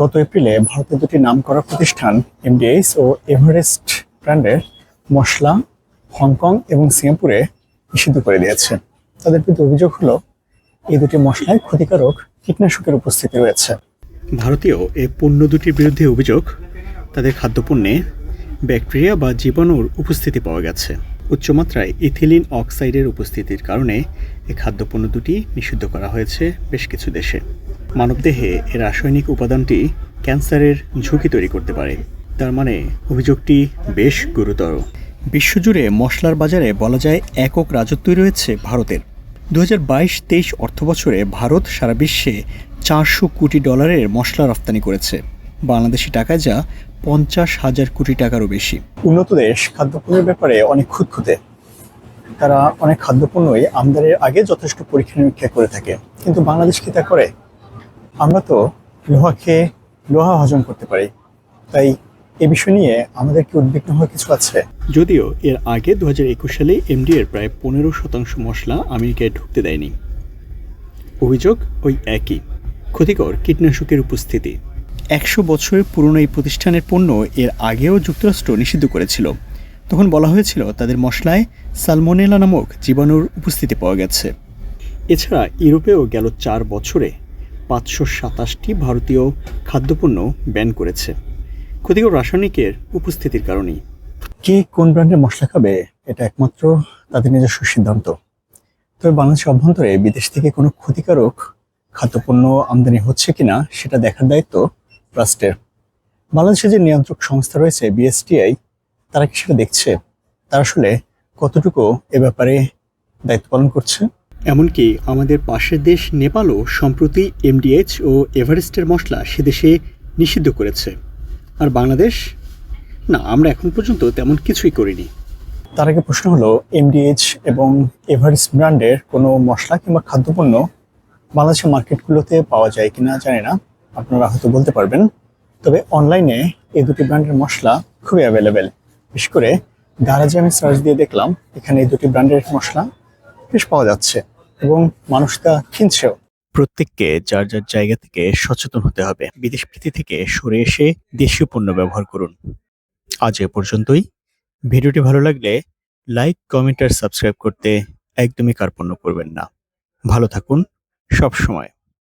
গত এপ্রিলে ভারতের দুটি নামকরা প্রতিষ্ঠান এমডিএস ও এভারেস্ট ব্র্যান্ডের মশলা হংকং এবং সিঙ্গাপুরে নিষিদ্ধ করে দিয়েছে। তাদের বিরুদ্ধে অভিযোগ হলো, এই দুটি মশলায় ক্ষতিকারক কীটনাশকের উপস্থিতি রয়েছে। ভারতীয় এই পণ্য দুটির বিরুদ্ধে অভিযোগ, তাদের খাদ্যপণ্যে ব্যাকটেরিয়া বা জীবাণুর উপস্থিতি পাওয়া গেছে। উচ্চমাত্রায় ইথিলিন অক্সাইডের উপস্থিতির কারণে এই খাদ্যপণ্য দুটি নিষিদ্ধ করা হয়েছে বেশ কিছু দেশে। মানবদেহে এই রাসায়নিক উপাদানটি ক্যান্সারের ঝুঁকি তৈরি করতে পারে। তার মানে অভিযোগটি বেশ গুরুতর। বিশ্বজুড়ে মশলার বাজারে বলা যায় একক রাজত্বই রয়েছে ভারতের। দু হাজার বাইশ তেইশ অর্থবছরে ভারত সারা বিশ্বে চারশো কোটি ডলারের মশলা রপ্তানি করেছে। বাংলাদেশি টাকায় যা পঞ্চাশ হাজার কোটি টাকারও বেশি। উন্নত দেশ খাদ্যপণ্যের ব্যাপারে অনেক খুঁতখুঁতে। তারা অনেক খাদ্যপণ্যই আমদানির আগে যথেষ্ট পরীক্ষা নিরীক্ষা করে থাকে। কিন্তু বাংলাদেশ কি তা করে? আমরা তো লোহা খেয়ে লোহা হজম করতে পারি। তাই এ বিষয় নিয়ে আমাদের কি উদ্বিগ্ন হওয়ার কিছু আছে? যদিও এর আগে দু হাজার একুশ সালে এমডি এর প্রায় পনেরো শতাংশ মশলা আমেরিকায় ঢুকতে দেয়নি। অভিযোগ ওই একই। ক্ষতিকর কীটনাশকের উপস্থিতি। একশো বছরের পুরনো এই প্রতিষ্ঠানের পণ্য এর আগেও যুক্তরাষ্ট্র নিষিদ্ধ করেছিল। তখন বলা হয়েছিল তাদের মশলায় সালমোনেলা নামক জীবাণুর উপস্থিতি পাওয়া গেছে। এছাড়া ইউরোপেও গেল চার বছরে পাঁচশো সাতাশটি ভারতীয় খাদ্যপণ্য ব্যান করেছে। ক্ষতিকর রাসায়নিকের উপস্থিতির কারণেই। কে কোন ব্র্যান্ডের মশলা খাবে? এটা একমাত্র তাদের নিজস্ব সিদ্ধান্ত। তবে বাংলাদেশের অভ্যন্তরে বিদেশ থেকে কোনো ক্ষতিকারক খাদ্যপণ্য আমদানি হচ্ছে কিনা সেটা দেখার দায়িত্ব রাষ্ট্রের। বাংলাদেশে যে নিয়ন্ত্রক সংস্থা রয়েছে, বিএসটিআই, তারা কি সেটা দেখছে? তারা আসলে কতটুকু এ ব্যাপারে দায়িত্ব পালন করছে? এমনকি আমাদের পাশের দেশ নেপালও সম্প্রতি এমডিএইচ ও এভারেস্টের মশলা সেদেশে নিষিদ্ধ করেছে। আর বাংলাদেশ? না, আমরা এখন পর্যন্ত তেমন কিছুই করিনি। তার আগে প্রশ্ন হলো এমডিএইচ এবং এভারেস্ট ব্র্যান্ডের কোনো মশলা কিংবা খাদ্যপণ্য বাংলাদেশের মার্কেটগুলোতে পাওয়া যায় কিনা জানি না, আপনারা হয়তো বলতে পারবেন। তবে অনলাইনে এই দুটি ব্র্যান্ডের মশলা খুবই অ্যাভেলেবেল বিশেষ করে গারাজে আমি সার্চ দিয়ে দেখলাম, এখানে এই দুটি ব্র্যান্ডের মশলা বেশ পাওয়া যাচ্ছে। এবং মানুষ তা কিনছেও প্রত্যেককে যার যার জায়গা থেকে সচেতন হতে হবে। বিদেশ প্রীতি থেকে সরে এসে দেশীয় পণ্য ব্যবহার করুন। আজ এ পর্যন্তই। ভিডিওটি ভালো লাগলে লাইক, কমেন্ট আর সাবস্ক্রাইব করতে একদমই কার্পণ্য করবেন না। ভালো থাকুন সব সময়